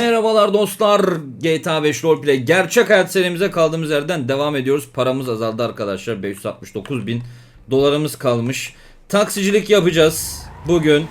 Merhabalar dostlar. GTA 5 Roleplay gerçek hayat serimize kaldığımız yerden devam ediyoruz. Paramız azaldı arkadaşlar. 569 bin dolarımız kalmış. Taksicilik yapacağız bugün.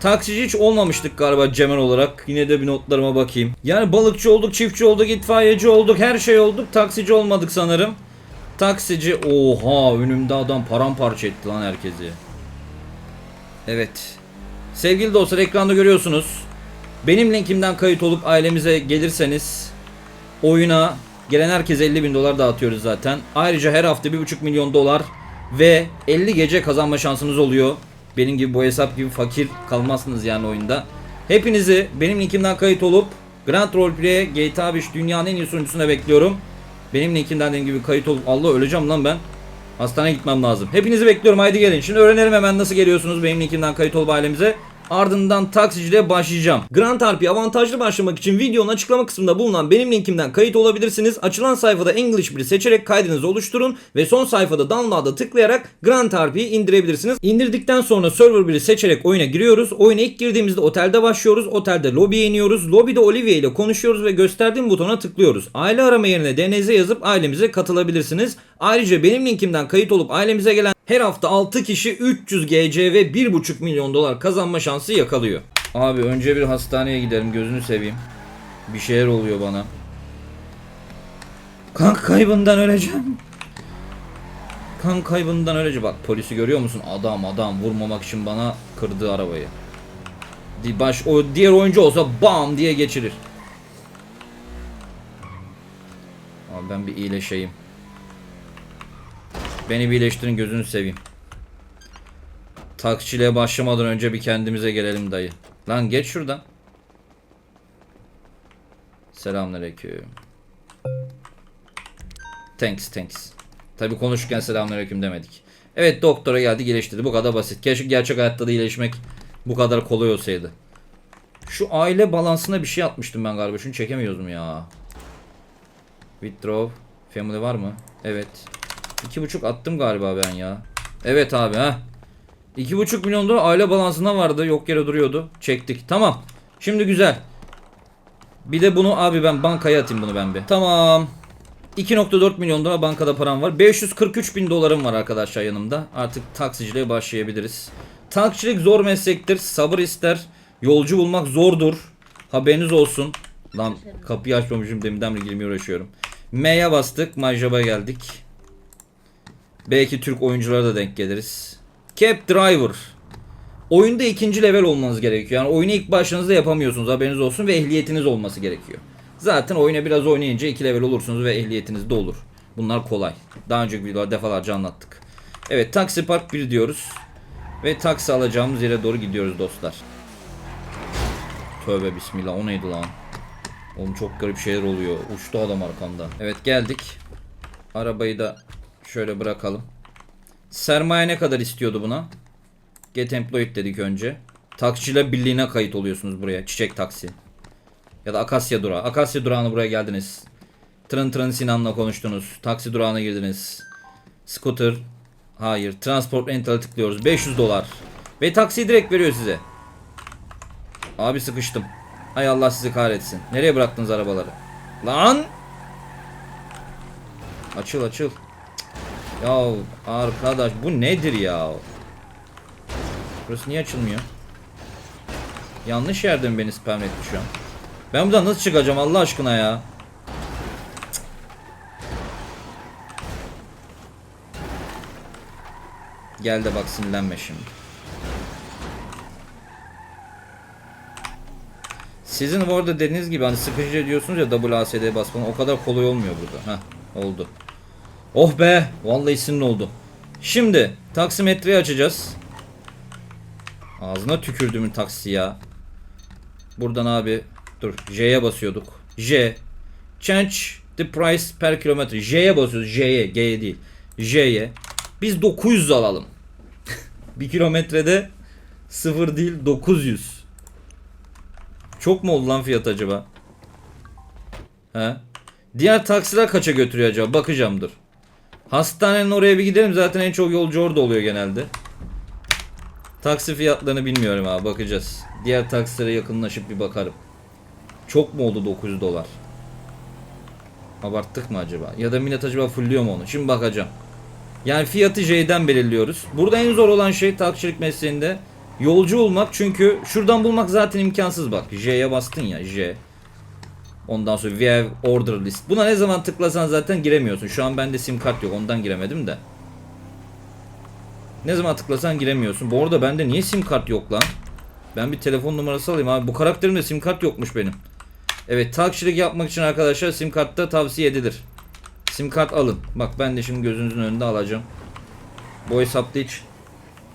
Taksici hiç olmamıştık galiba Cemal olarak. Yine de bir notlarıma bakayım. Yani balıkçı olduk, çiftçi olduk, itfaiyeci olduk, her şey olduk. Taksici olmadık sanırım. Taksici oha önümde adam paramparça etti lan herkesi. Evet. Sevgili dostlar ekranda görüyorsunuz. Benim linkimden kayıt olup ailemize gelirseniz oyuna gelen herkese 50 bin dolar dağıtıyoruz zaten. Ayrıca her hafta 1,5 milyon dolar ve 50 gece kazanma şansınız oluyor. Benim gibi bu hesap gibi fakir kalmazsınız yani oyunda. Hepinizi benim linkimden kayıt olup Grand Roleplay'e GTA 5 dünyanın en iyi sunucusuna bekliyorum. Benim linkimden dediğim gibi kayıt olup Allah öleceğim lan ben. Hastaneye gitmem lazım. Hepinizi bekliyorum haydi gelin. Şimdi öğrenelim hemen nasıl geliyorsunuz benim linkimden kayıt olup ailemize. Ardından taksiciliğe başlayacağım. Grand RP avantajlı başlamak için videonun açıklama kısmında bulunan benim linkimden kayıt olabilirsiniz. Açılan sayfada English 1'i seçerek kaydınızı oluşturun ve son sayfada download'a tıklayarak Grand RP'yi indirebilirsiniz. İndirdikten sonra server 1'i seçerek oyuna giriyoruz. Oyuna ilk girdiğimizde otelde başlıyoruz. Otelde lobiye iniyoruz. Lobide Olivia ile konuşuyoruz ve gösterdiğim butona tıklıyoruz. Aile arama yerine DNZ yazıp ailemize katılabilirsiniz. Ayrıca benim linkimden kayıt olup ailemize gelen her hafta 6 kişi 300 GC ve 1,5 milyon dolar kazanma şansı yakalıyor. Abi önce bir hastaneye gidelim gözünü seveyim. Bir şeyler oluyor bana. Kan kaybından öleceğim. Kan kaybından öleceğim. Bak polisi görüyor musun? Adam adam vurmamak için bana kırdı arabayı. Baş o diğer oyuncu olsa bam diye geçirir. Abi ben bir iyileşeyim. Beni bir iyileştirin gözünü seveyim. Taksiciliğe başlamadan önce bir kendimize gelelim dayı. Lan geç şuradan. Selamünaleyküm. Thanks thanks. Tabi konuşurken selamünaleyküm demedik. Evet doktora geldi iyileştirdi. Bu kadar basit. Keşke gerçek hayatta da iyileşmek bu kadar kolay olsaydı. Şu aile balansına bir şey atmıştım ben galiba. Şunu çekemiyoruz mu ya? Withdraw. Family var mı? Evet. İki buçuk attım galiba ben ya. Evet abi ha. İki buçuk milyon aile balansına vardı. Yok yere duruyordu. Çektik. Tamam. Şimdi güzel. Bir de bunu abi ben bankaya atayım bunu ben bir. Tamam. 2.4 milyon dolar bankada param var. 543 bin dolarım var arkadaşlar yanımda. Artık taksiciliğe başlayabiliriz. Taksicilik zor meslektir. Sabır ister. Yolcu bulmak zordur. Haberiniz olsun. Lan kapıyı açmamışım deminden beri girmeye uğraşıyorum. M'ye bastık. Majaba geldik. Belki Türk oyunculara da denk geliriz. Cap Driver. Oyunda ikinci level olmanız gerekiyor. Yani oyunu ilk başınızda yapamıyorsunuz haberiniz olsun ve ehliyetiniz olması gerekiyor. Zaten oyuna biraz oynayınca iki level olursunuz ve ehliyetiniz de olur. Bunlar kolay. Daha önceki videolarda defalarca anlattık. Evet taksi park 1 diyoruz. Ve taksi alacağımız yere doğru gidiyoruz dostlar. Tövbe bismillah o neydi lan? Oğlum çok garip şeyler oluyor. Uçtu adam arkamda. Evet geldik. Arabayı da şöyle bırakalım. Sermaye ne kadar istiyordu buna? Get employed dedik önce. Taksiciler birliğine kayıt oluyorsunuz buraya. Çiçek taksi. Ya da Akasya durağı. Akasya durağına buraya geldiniz. Tırın tırın Sinan'la konuştunuz. Taksi durağına girdiniz. Scooter. Hayır. Transport rental'a tıklıyoruz. 500 dolar. Ve taksiyi direkt veriyor size. Abi sıkıştım. Hay Allah sizi kahretsin. Nereye bıraktınız arabaları? Lan! Açıl açıl. Ya arkadaş bu nedir ya? Burası niye açılmıyor? Yanlış yerde mi beni spam etti şu an? Ben buradan nasıl çıkacağım Allah aşkına ya? Gel de bak sinirlenme şimdi. Sizin bu arada dediğiniz gibi hani sıkıcı diyorsunuz ya WASD basmanın o kadar kolay olmuyor burada. Heh oldu. Oh be vallahi sinir oldu. Şimdi taksimetreyi açacağız. Ağzına tükürdüğümün taksi ya. Buradan abi dur J'ye basıyorduk. J change the price per kilometre. J'ye basıyoruz. J'ye, G'ye değil. J'ye. Biz 900 alalım. bir kilometrede 0 değil 900. Çok mu oldu lan fiyat acaba? He? Diğer taksiler kaça götürüyor acaba? Bakacağım dur. Hastanenin oraya bir gidelim. Zaten en çok yolcu orada oluyor genelde. Taksi fiyatlarını bilmiyorum abi bakacağız. Diğer taksilere yakınlaşıp bir bakarım. Çok mu oldu 900 dolar? Abarttık mı acaba? Ya da millet acaba fulluyor mu onu? Şimdi bakacağım. Yani fiyatı J'den belirliyoruz. Burada en zor olan şey taksicilik mesleğinde yolcu olmak. Çünkü şuradan bulmak zaten imkansız bak. J'ye bastın ya J. Ondan sonra we have order list. Buna ne zaman tıklasan zaten giremiyorsun. Şu an bende sim kart yok. Ondan giremedim de. Ne zaman tıklasan giremiyorsun. Bu arada bende niye sim kart yok lan? Ben bir telefon numarası alayım abi. Bu karakterimde sim kart yokmuş benim. Evet taksicilik yapmak için arkadaşlar sim kartta tavsiye edilir. Sim kart alın. Bak ben de şimdi gözünüzün önünde alacağım. Bu hesapta hiç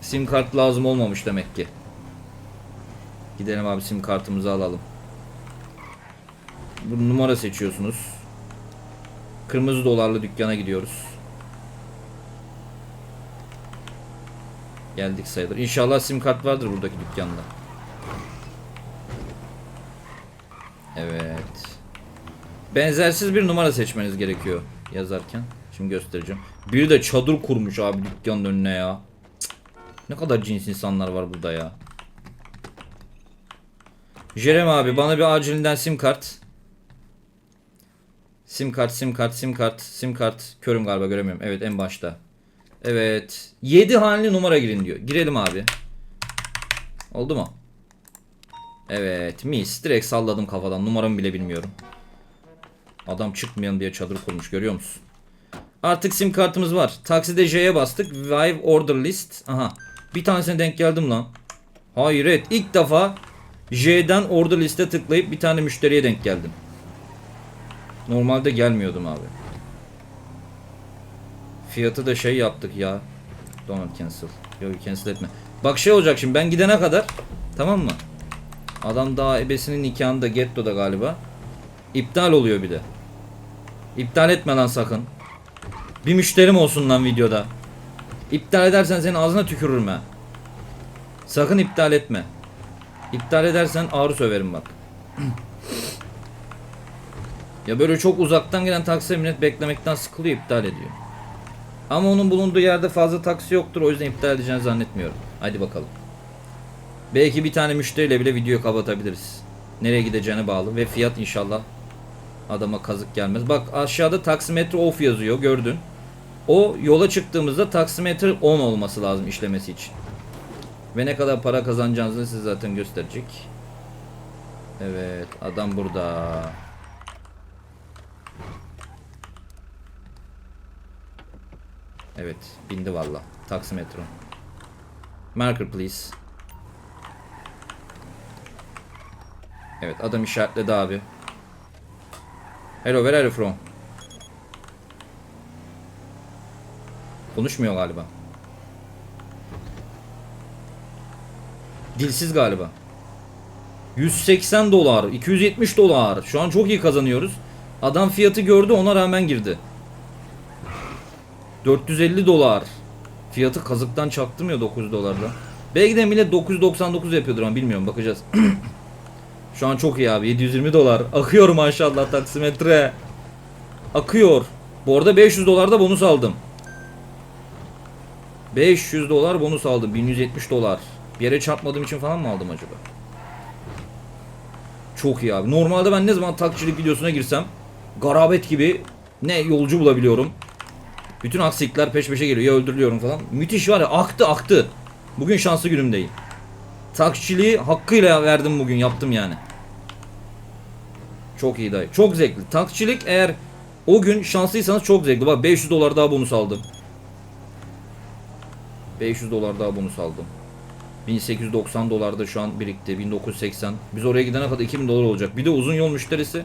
sim kart lazım olmamış demek ki. Gidelim abi sim kartımızı alalım. Bu numara seçiyorsunuz. Kırmızı dolarlı dükkana gidiyoruz. Geldik sayılır. İnşallah sim kart vardır buradaki dükkanda. Evet. Benzersiz bir numara seçmeniz gerekiyor yazarken. Şimdi göstereceğim. Biri de çadır kurmuş abi dükkanın önüne ya. Cık. Ne kadar cins insanlar var burada ya. Jerem abi bana bir acilinden sim kart. Sim kart, sim kart, sim kart, sim kart. Körüm galiba göremiyorum. Evet en başta. Evet. 7 haneli numara girin diyor. Girelim abi. Oldu mu? Evet mis. Direkt salladım kafadan. Numaramı bile bilmiyorum. Adam çıkmayan diye çadır kurmuş görüyor musun? Artık sim kartımız var. Takside J'ye bastık. Vive order list. Aha. Bir tanesine denk geldim lan. Hayret. ilk defa J'den order liste tıklayıp bir tane müşteriye denk geldim. Normalde gelmiyordum abi. Fiyatı da şey yaptık ya. Don't cancel. Yok cancel etme. Bak şey olacak şimdi ben gidene kadar tamam mı? Adam daha ebesinin nikahında gettoda galiba. İptal oluyor bir de. İptal etme lan sakın. Bir müşterim olsun lan videoda. İptal edersen senin ağzına tükürürüm ha. Sakın iptal etme. İptal edersen ağrı söverim bak. Ya böyle çok uzaktan gelen taksiye millet beklemekten sıkılıyor iptal ediyor. Ama onun bulunduğu yerde fazla taksi yoktur o yüzden iptal edeceğini zannetmiyorum. Hadi bakalım. Belki bir tane müşteriyle bile video kapatabiliriz. Nereye gideceğine bağlı ve fiyat inşallah adama kazık gelmez. Bak aşağıda taksimetre off yazıyor gördün. O yola çıktığımızda taksimetre on olması lazım işlemesi için. Ve ne kadar para kazanacağınızı size zaten gösterecek. Evet adam burada. Evet bindi valla. Taksimetro. Marker please. Evet adam işaretledi abi. Hello where are you from? Konuşmuyor galiba. Dilsiz galiba. 180 dolar, 270 dolar. Şu an çok iyi kazanıyoruz. Adam fiyatı gördü ona rağmen girdi. 450 dolar. Fiyatı kazıktan çaktım ya 9 dolarla. Belki de millet 999 yapıyordur ama bilmiyorum bakacağız. Şu an çok iyi abi 720 dolar. Akıyor maşallah taksimetre. Akıyor. Bu arada 500 dolar da bonus aldım. 500 dolar bonus aldım. 1170 dolar. Bir yere çarpmadığım için falan mı aldım acaba? Çok iyi abi. Normalde ben ne zaman taksicilik videosuna girsem garabet gibi ne yolcu bulabiliyorum. Bütün aksilikler peş peşe geliyor. Ya öldürülüyorum falan. Müthiş var ya aktı aktı. Bugün şanslı günümdeyim. Taksiciliği hakkıyla verdim bugün yaptım yani. Çok iyi dayı. Çok zevkli. Taksicilik eğer o gün şanslıysanız çok zevkli. Bak 500 dolar daha bonus aldım. 500 dolar daha bonus aldım. 1890 dolar da şu an birikti. 1980. Biz oraya gidene kadar 2000 dolar olacak. Bir de uzun yol müşterisi.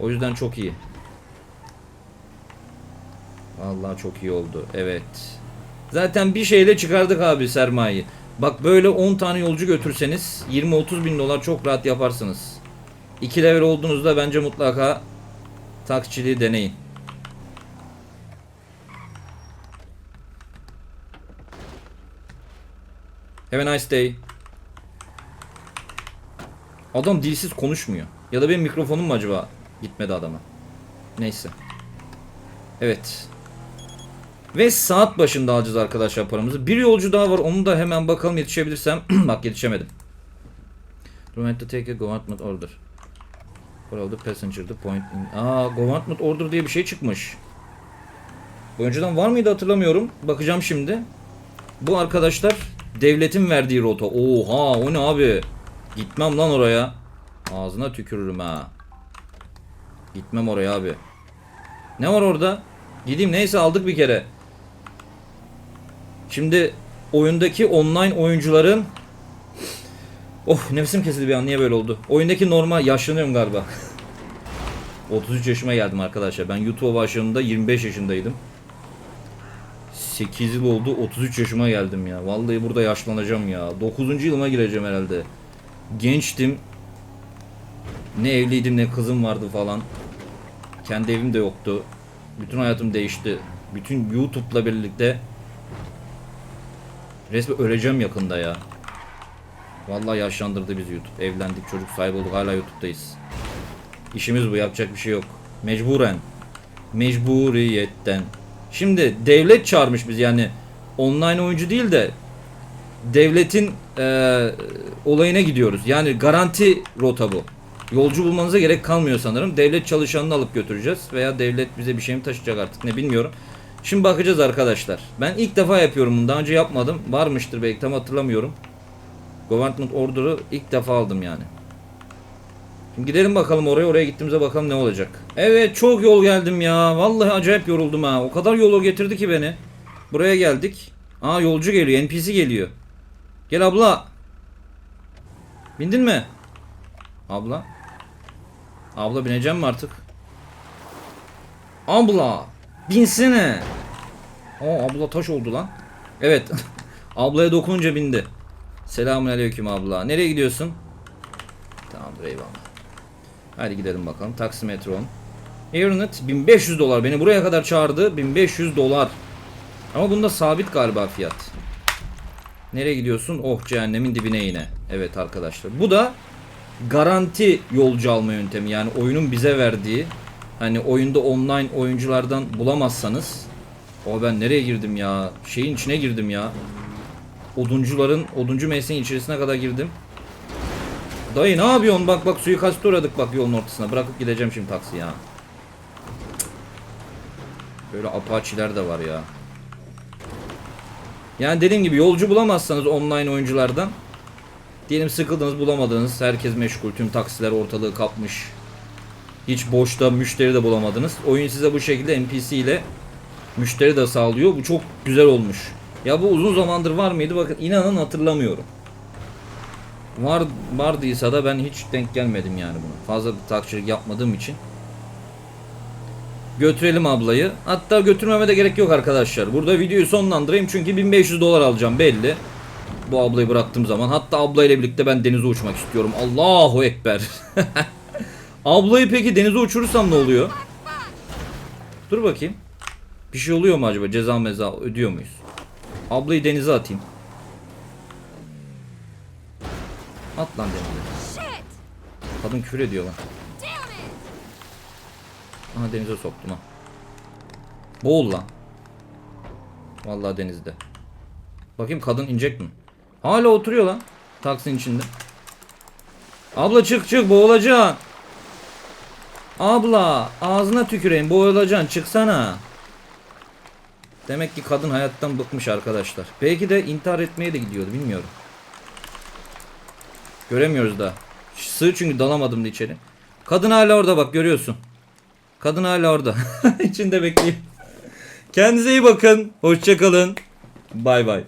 O yüzden çok iyi. Vallahi çok iyi oldu. Evet. Zaten bir şeyle çıkardık abi sermayeyi. Bak böyle 10 tane yolcu götürseniz 20-30 bin dolar çok rahat yaparsınız. 2 level olduğunuzda bence mutlaka taksiciliği deneyin. Have a nice day. Adam dilsiz konuşmuyor. Ya da benim mikrofonum mu acaba gitmedi adama? Neyse. Evet. Ve saat başında alacağız arkadaşlar paramızı. Bir yolcu daha var. Onu da hemen bakalım yetişebilirsem. Bak yetişemedim. Have to take a government order. For the passenger the point in... Aa government order diye bir şey çıkmış. Bu önceden var mıydı hatırlamıyorum. Bakacağım şimdi. Bu arkadaşlar devletin verdiği rota. Oha o ne abi? Gitmem lan oraya. Ağzına tükürürüm ha. Gitmem oraya abi. Ne var orada? Gideyim neyse aldık bir kere. Şimdi oyundaki online oyuncuların Of nefesim kesildi bir an niye böyle oldu? Oyundaki normal yaşlanıyorum galiba. 33 yaşıma geldim arkadaşlar. Ben YouTube'a başladığımda 25 yaşındaydım. 8 yıl oldu 33 yaşıma geldim ya. Vallahi burada yaşlanacağım ya. 9. yılıma gireceğim herhalde. Gençtim. Ne evliydim ne kızım vardı falan. Kendi evim de yoktu. Bütün hayatım değişti. Bütün YouTube'la birlikte resmen öleceğim yakında ya. Vallahi yaşlandırdı bizi YouTube. Evlendik, çocuk sahibi olduk, hala YouTube'dayız. İşimiz bu, yapacak bir şey yok. Mecburen. Mecburiyetten. Şimdi devlet çağırmış biz yani online oyuncu değil de devletin eee, olayına gidiyoruz. Yani garanti rota bu. Yolcu bulmanıza gerek kalmıyor sanırım. Devlet çalışanını alıp götüreceğiz veya devlet bize bir şey mi taşıyacak artık ne bilmiyorum. Şimdi bakacağız arkadaşlar. Ben ilk defa yapıyorum bunu. Daha önce yapmadım. Varmıştır belki tam hatırlamıyorum. Government Order'ı ilk defa aldım yani. Şimdi gidelim bakalım oraya. Oraya gittiğimizde bakalım ne olacak. Evet çok yol geldim ya. Vallahi acayip yoruldum ha. O kadar yolu getirdi ki beni. Buraya geldik. Aa yolcu geliyor. NPC geliyor. Gel abla. Bindin mi? Abla. Abla bineceğim mi artık? Abla. Binsene. Aa abla taş oldu lan. Evet. Ablaya dokununca bindi. Selamünaleyküm abla. Nereye gidiyorsun? Tamamdır eyvallah. Hadi gidelim bakalım. Taksimetron. Aeronet 1500 dolar. Beni buraya kadar çağırdı. 1500 dolar. Ama bunda sabit galiba fiyat. Nereye gidiyorsun? Oh cehennemin dibine yine. Evet arkadaşlar. Bu da garanti yolcu alma yöntemi. Yani oyunun bize verdiği hani oyunda online oyunculardan bulamazsanız o ben nereye girdim ya? Şeyin içine girdim ya. Oduncuların oduncu mesleğin içerisine kadar girdim. Dayı ne yapıyorsun? Bak bak suikast uğradık bak yolun ortasına. Bırakıp gideceğim şimdi taksi ya. Böyle apaçiler de var ya. Yani dediğim gibi yolcu bulamazsanız online oyunculardan diyelim sıkıldınız bulamadınız. Herkes meşgul. Tüm taksiler ortalığı kapmış. Hiç boşta müşteri de bulamadınız. Oyun size bu şekilde NPC ile müşteri de sağlıyor. Bu çok güzel olmuş. Ya bu uzun zamandır var mıydı? Bakın inanın hatırlamıyorum. Var vardıysa da ben hiç denk gelmedim yani buna. Fazla bir takçılık yapmadığım için. Götürelim ablayı. Hatta götürmeme de gerek yok arkadaşlar. Burada videoyu sonlandırayım çünkü 1500 dolar alacağım belli. Bu ablayı bıraktığım zaman. Hatta ablayla birlikte ben denize uçmak istiyorum. Allahu Ekber. ablayı peki denize uçurursam ne oluyor? Dur bakayım. Bir şey oluyor mu acaba? Ceza meza ödüyor muyuz? Ablayı denize atayım. At lan denize. Kadın küfür ediyor lan. Aha denize soktum ha. Boğul lan. Vallahi denizde. Bakayım kadın inecek mi? Hala oturuyor lan. Taksinin içinde. Abla çık çık boğulacaksın. Abla ağzına tüküreyim boğulacaksın çıksana. Demek ki kadın hayattan bıkmış arkadaşlar. Belki de intihar etmeye de gidiyordu bilmiyorum. Göremiyoruz daha. Sığ çünkü dalamadım da içeri. Kadın hala orada bak görüyorsun. Kadın hala orada. İçinde bekliyor. Kendinize iyi bakın. Hoşçakalın. Bay bay.